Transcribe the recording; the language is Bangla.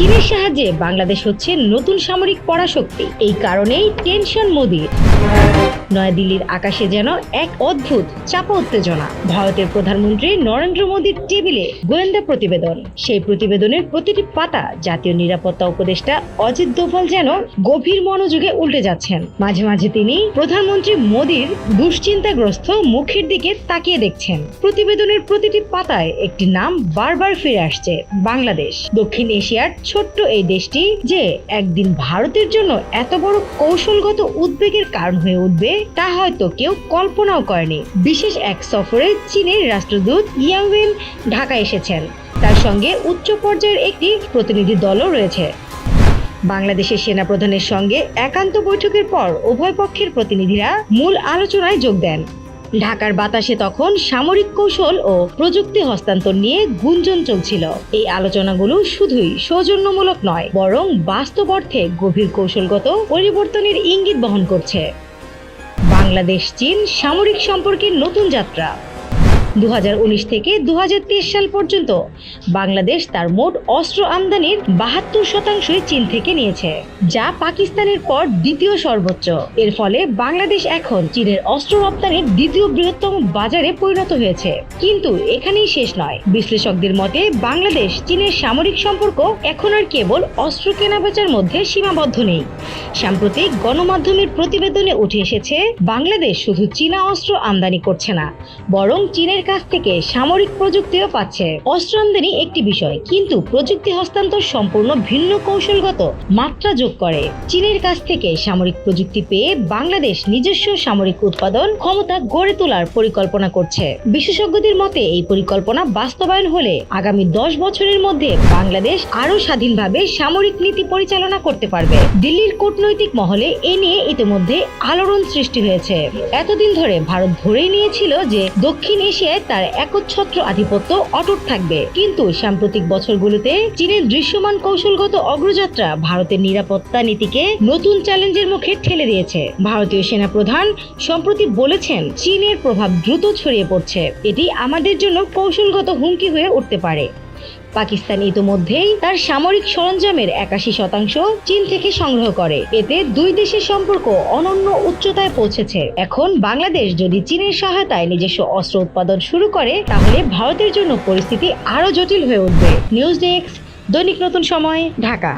Team চীনের সাহায্যে বাংলাদেশ হচ্ছে নতুন সামরিক পরাশক্তি। এই কারণেই টেনশন মোদির। নয়াদিল্লির আকাশে যেন এক অদ্ভুত চাপা উত্তেজনা। ভারতের প্রধানমন্ত্রী নরেন্দ্র মোদীর টেবিলে গোয়েন্দা প্রতিবেদন। সেই প্রতিবেদনের প্রতিটি পাতা জাতীয় নিরাপত্তা উপদেষ্টা অজিত দোভাল যেন গভীর মনোযোগে উল্টে যাচ্ছেন। মাঝে মাঝে তিনি প্রধানমন্ত্রী মোদীর দুশ্চিন্তাগ্রস্ত মুখের দিকে তাকিয়ে দেখছেন। প্রতিবেদনের প্রতিটি পাতায় একটি নাম বারবার ফিরে আসছে, বাংলাদেশ। দক্ষিণ এশিয়ার ছোট্ট এই দেশটি যে একদিন ভারতের জন্য এত বড় কৌশলগত উদ্বেগের কারণ হয়ে উঠবে, তা হয়তো কেউ কল্পনাও করেনি। বিশেষ এক সফরে চীনের রাষ্ট্রদূত ইয়াওয়েন ঢাকা এসেছেন। তার সঙ্গে উচ্চ পর্যায়ের একটি প্রতিনিধি দলও রয়েছে। বাংলাদেশের সেনাপ্রধানের সঙ্গে একান্ত বৈঠকের পর উভয় পক্ষের প্রতিনিধিরা মূল আলোচনায় যোগ দেন। ঢাকার বাতাসে তখন সামরিক কৌশল ও প্রযুক্তি হস্তান্তর নিয়ে গুঞ্জন চলছিল। এই আলোচনাগুলো শুধুই সৌজন্যমূলক নয়, বরং বাস্তব অর্থে গভীর কৌশলগত পরিবর্তনের ইঙ্গিত বহন করছে। বাংলাদেশ চীন সামরিক সম্পর্কের নতুন যাত্রা। দু হাজার উনিশ থেকে দু সাল পর্যন্ত বাংলাদেশ তার মোট অস্ত্র আমদানির বাহাত্তর শতাংশই চীন থেকে নিয়েছে, যা পাকিস্তানের পর দ্বিতীয় সর্বোচ্চ। এর ফলে বাংলাদেশ এখন চীনের অস্ত্র রপ্তানির দ্বিতীয় বৃহত্তম বাজারে পরিণত হয়েছে। কিন্তু এখানেই শেষ নয়। বিশ্লেষকদের মতে, বাংলাদেশ চীনের সামরিক সম্পর্ক এখন আর কেবল অস্ত্র কেনাবেচার মধ্যে সীমাবদ্ধ নেই। সাম্প্রতিক গণমাধ্যমের প্রতিবেদনে উঠে এসেছে, বাংলাদেশ শুধু চীনা অস্ত্র আমদানি করছে না, বরং চীনের কাছ থেকে সামরিক প্রযুক্তিও পাচ্ছে। অস্ত্র আমদানি একটি বিষয়, কিন্তু প্রযুক্তি হস্তান্তর সম্পূর্ণ ভিন্ন কৌশলগত মাত্রা যোগ করে। চীনের কাছ থেকে সামরিক প্রযুক্তি পেয়ে বাংলাদেশ নিজস্ব সামরিক উৎপাদন ক্ষমতা গড়ে তোলার পরিকল্পনা করছে। বিশেষজ্ঞদের মতে, এই পরিকল্পনা বাস্তবায়ন হলে আগামী দশ বছরের মধ্যে বাংলাদেশ আরও স্বাধীনভাবে সামরিক নীতি পরিচালনা করতে পারবে। দিল্লির কূটনৈতিক মহলে এ নিয়ে ইতিমধ্যে আলোড়ন সৃষ্টি হয়েছে। এতদিন ধরে ভারত ধরেই নিয়েছিল যে দক্ষিণ এশিয়ায় তার একচ্ছত্র আধিপত্য অটুট থাকবে। কিন্তু সাম্প্রতিক বছরগুলোতে চীনের দৃশ্যমান কৌশলগত অগ্রযাত্রা ভারতের নিরাপত্তা নীতিকে নতুন চ্যালেঞ্জের মুখে ঠেলে দিয়েছে। ভারতীয় সেনা প্রধান সম্প্রতি বলেছেন, চীনের প্রভাব দ্রুত ছড়িয়ে পড়ছে। এটি আমাদের জন্য কৌশলগত হুমকি হয়ে উঠতে পারে। পাকিস্তান ইতোমধ্যেই তার সামরিক সরঞ্জামের একাশি শতাংশ চীন থেকে সংগ্রহ করে। এতে দুই দেশের সম্পর্ক অনন্য উচ্চতায় পৌঁছেছে। এখন বাংলাদেশ যদি চীনের সহায়তায় নিজস্ব অস্ত্র উৎপাদন শুরু করে, তাহলে ভারতের জন্য পরিস্থিতি আরও জটিল হয়ে উঠবে। নিউজ ডেস্ক দৈনিক নতুন সময়, ঢাকা।